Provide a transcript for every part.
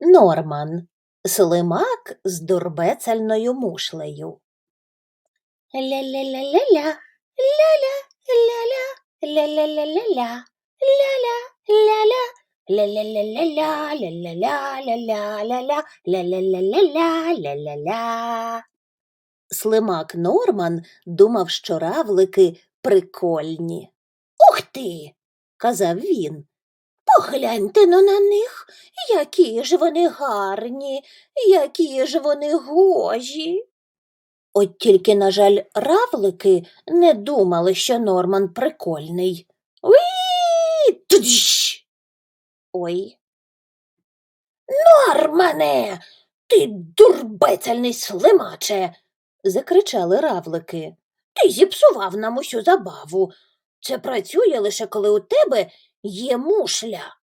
Норман. Слимак з дурбецельною мушлею. Ля-ля-ля-ля-ля, ля-ля, ля-ля, ля-ля-ля-ля-ля, ля-ля, ля-ля, ля-ля-ля-ля-ля, ля-ля-ля-ля-ля-ля-ля, ля-ля-ля-ля-ля, ля-ля-ля. Слимак Норман думав, що равлики прикольні. Ух ти, казав він. Погляньте но на них, які ж вони гарні, які ж вони гожі. От тільки, на жаль, равлики не думали, що Норман прикольний. Уї! Тудж! Ой. Нормане, ти дурбецельний слимаче. закричали равлики. Ти зіпсував нам усю забаву. Це працює лише коли у тебе є мушля.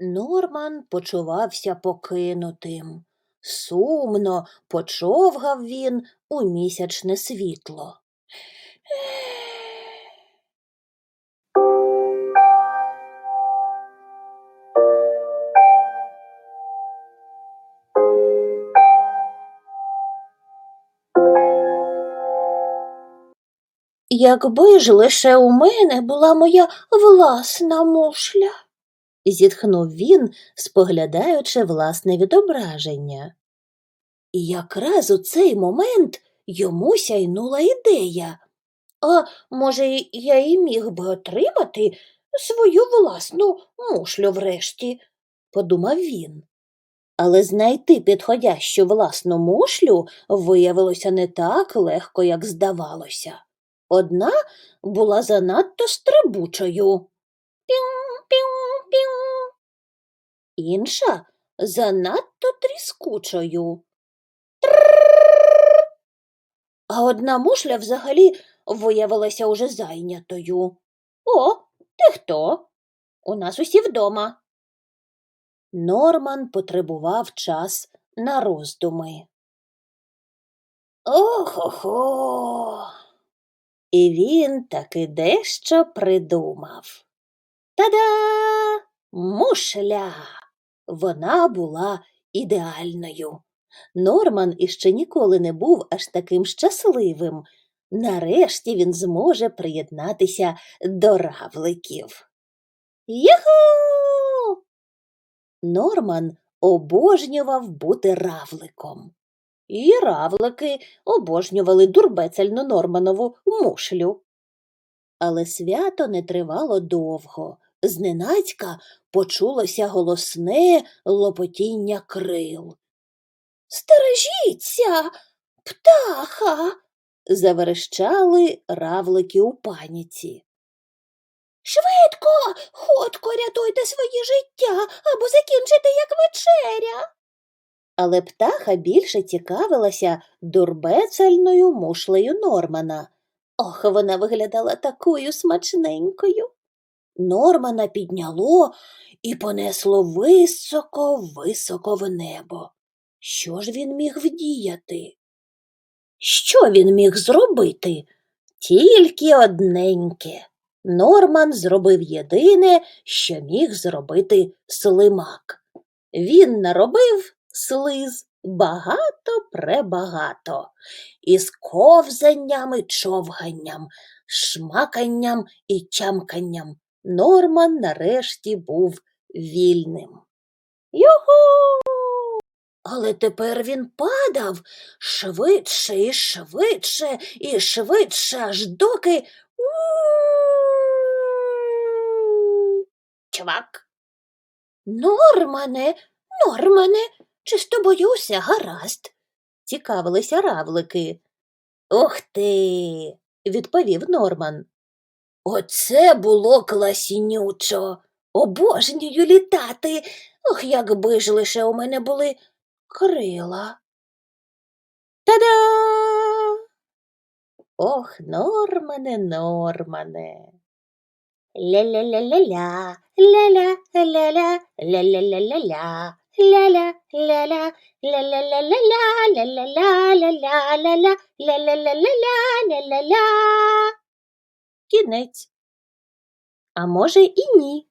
Норман почувався покинутим. Сумно почовгав він у місячне світло. Якби ж лише у мене була моя власна мушля, зітхнув він, споглядаючи власне відображення. І якраз у цей момент йому сяйнула ідея. А може, я і міг би отримати свою власну мушлю врешті, подумав він. Але знайти підходящу власну мушлю виявилося не так легко, як здавалося. Одна була занадто стрибучою. Піу-піу-піу. Інша занадто тріскучою. А одна мушля взагалі виявилася уже зайнятою. О, ти хто? У нас усі вдома. Норман потребував час на роздуми. Ох-охо. І він таки дещо придумав. Та-да! Мушля! Вона була ідеальною. Норман іще ніколи не був аж таким щасливим. Нарешті він зможе приєднатися до равликів. Юху! Норман обожнював бути равликом. І равлики обожнювали дурбецельну Норманову мушлю. Але свято не тривало довго. Зненацька почулося голосне лопотіння крил. Стережіться, птаха. заверещали равлики у паніці. Швидко, ходко рятуйте свої життя або закінчите як вечеря. Але птаха більше цікавилася дурбецельною мушлею Нормана. Ох, вона виглядала такою смачненькою. Нормана підняло і понесло високо-високо в небо. Що ж він міг вдіяти? Що він міг зробити? Тільки одненьке. Норман зробив єдине, що міг зробити слимак. Він наробив слиз багато пребагато, із ковзанням і човганням, шмаканням і чамканням. Норман нарешті був вільним. Юху! Але тепер він падав швидше і швидше і швидше, аж доки. У-у-у. Нормане, Нормане, чи з тобою усе гаразд? цікавилися равлики. Ух ти, відповів Норман. Оце було класінючо. Обожнюю літати. Ох, якби ж лише у мене були крила. Та-да! Ох, Нормане, Нормане. Ля-ля-ля-ля-ля, ля-ля-ля-ля, ля-ля-ля-ля-ля, ля-ля-ля. Кінець. А може і ні.